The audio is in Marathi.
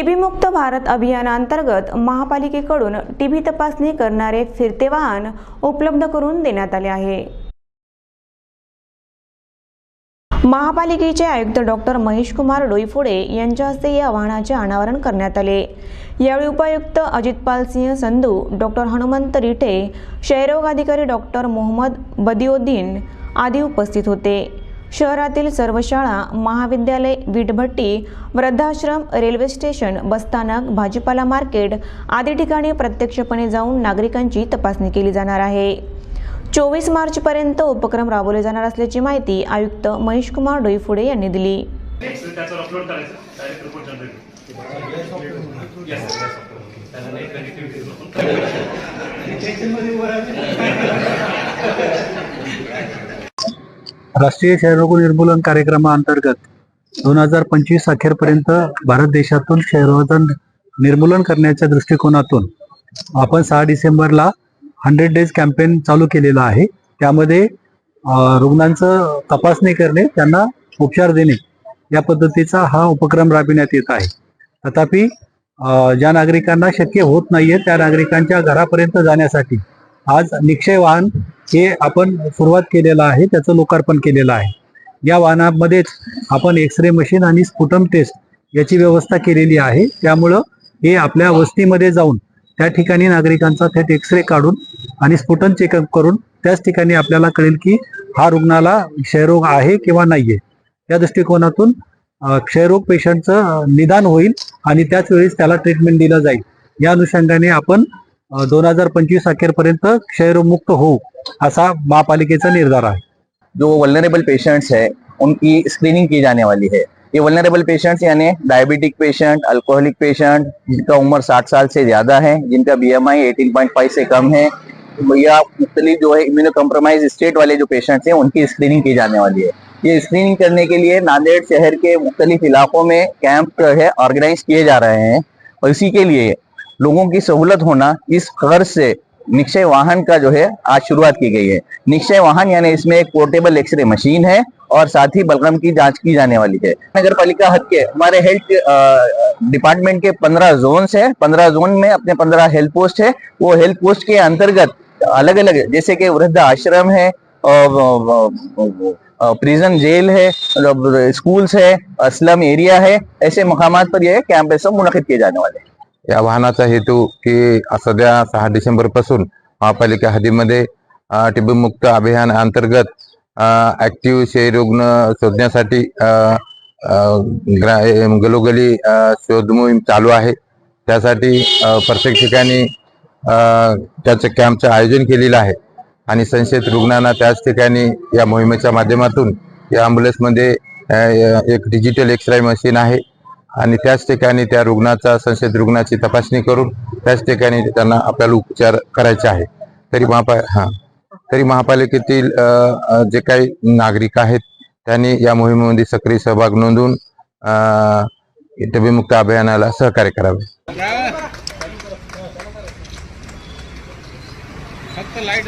टीबी मुक्त भारत अभियानांतर्गत महापालिकेकडून टीबी तपासणी करणारे फिरते वाहन उपलब्ध करून देण्यात आले आहे. महापालिकेचे आयुक्त डॉक्टर महेश कुमार डोईफोडे यांच्या हस्ते या वाहनाचे अनावरण करण्यात आले. यावेळी उपायुक्त अजितपाल सिंह संधू डॉक्टर हनुमंत रिठे क्षयरोग अधिकारी डॉक्टर मोहम्मद बदिउद्दीन आदी उपस्थित होते. शहरातील सर्व शाळा महाविद्यालय वीटभट्टी वृद्धाश्रम रेल्वे स्टेशन बसस्थानक भाजीपाला मार्केट आदी ठिकाणी प्रत्यक्षपणे जाऊन नागरिकांची तपासणी केली जाणार आहे. चोवीस मार्चपर्यंत उपक्रम राबवले जाणार असल्याची माहिती आयुक्त महेश कुमार डोईफोडे यांनी दिली. राष्ट्रीय क्षयरोग निर्मूलन कार्यक्रमाअंतर्गत दोन हजार पंचवीस अखेरपर्यंत भारत देशातून क्षयरोगाचं निर्मूलन करण्याच्या दृष्टिकोनातून आपण सहा डिसेंबरला हंड्रेड डेज कॅम्पेन चालू केलेला आहे. त्यामध्ये रुग्णांचं तपासणी करणे त्यांना उपचार देणे या पद्धतीचा हा उपक्रम राबविण्यात येत आहे. तथापि ज्या नागरिकांना शक्य होत नाहीये त्या नागरिकांच्या घरापर्यंत जाण्यासाठी आज निक्षय वाहन हे आपण सुरुवात केलेलं आहे त्याचं लोकार्पण केलेलं आहे. या वाहनामध्येच आपण एक्स रे मशीन आणि स्फुटम टेस्ट याची व्यवस्था केलेली आहे. त्यामुळं हे आपल्या वस्तीमध्ये जाऊन त्या ठिकाणी नागरिकांचा थेट एक्स रे काढून आणि स्फुटन चेकअप करून त्याच ठिकाणी आपल्याला कळेल की हा रुग्णाला क्षयरोग आहे किंवा नाहीये. या दृष्टिकोनातून क्षयरोग पेशंटचं निदान होईल आणि त्याच वेळेस त्याला ट्रीटमेंट दिलं जाईल. या अनुषंगाने आपण दोन हज़ार पंचवीस अखेरपर्यंत क्षयरोग मुक्त होऊ असा महापालिकेचा निर्धार आहे. जो वल्नरेबल पेशेंट्स है उनकी स्क्रीनिंग की जाने वाली है ये वल्नरेबल पेशेंट्स यानी डायबिटिक पेशेंट अल्कोहलिक पेशेंट जिनका उम्र 60 साल से ज़्यादा है, जिनका बीएमआई 18.5 से कम है, या मुख्तलिफ़ जो है इम्यूनो कम्प्रोमाइज स्टेट वाले जो पेशेंट्स हैं, उनकी स्क्रीनिंग की जाने वाली है। ये स्क्रीनिंग करने के लिए नांदेड़ शहर के मुख्तलिफ़ इलाकों में कैंप है ऑर्गेनाइज किए जा रहे हैं। और इसी के लिए लोगों की सहूलत होना इस गर्ज से निक्षय वाहन का जो है आज शुरुआत की गई है। निक्षय वाहन यानी इसमें एक पोर्टेबल एक्सरे मशीन है और साथ ही बलगम की जाँच की जाने वाली है। नगर पालिका हद के हमारे हेल्थ डिपार्टमेंट के पंद्रह जोन है। पंद्रह जोन में अपने पंद्रह हेल्थ पोस्ट है। वो हेल्थ पोस्ट के अंतर्गत अलग अलग जैसे कि वृद्ध आश्रम है और प्रिजन जेल है स्कूल्स है स्लम एरिया है। ऐसे मकामात पर यह कैंप मुनद किए जाने वाले हैं। या वाहनाचा हेतू की सध्या सहा डिसेंबरपासून महापालिका हद्दीमध्ये टीबी मुक्त अभियान अंतर्गत ऍक्टिव्ह क्षयरुग्ण शोधण्यासाठी ग्रा- गलोगली शोध मोहीम चालू आहे. त्यासाठी प्रत्येक ठिकाणी त्याचं कॅम्पचं आयोजन केलेलं आहे. आणि संशयित रुग्णांना त्याच ठिकाणी या मोहिमेच्या माध्यमातून या ॲम्ब्युलन्समध्ये एक डिजिटल एक्सरे मशीन आहे. आणि त्याच ठिकाणी त्या रुग्णाचा संशयित रुग्णाची तपासणी करून त्याच ठिकाणी त्यांना आपल्याला उपचार करायचे आहे. तरी महापा हां. तरी महापालिकेतील जे काही नागरिक आहेत त्यांनी या मोहिमेमध्ये सक्रिय सहभाग नोंदवून मुक्त अभियानाला सहकार्य करावे. फक्त लाइट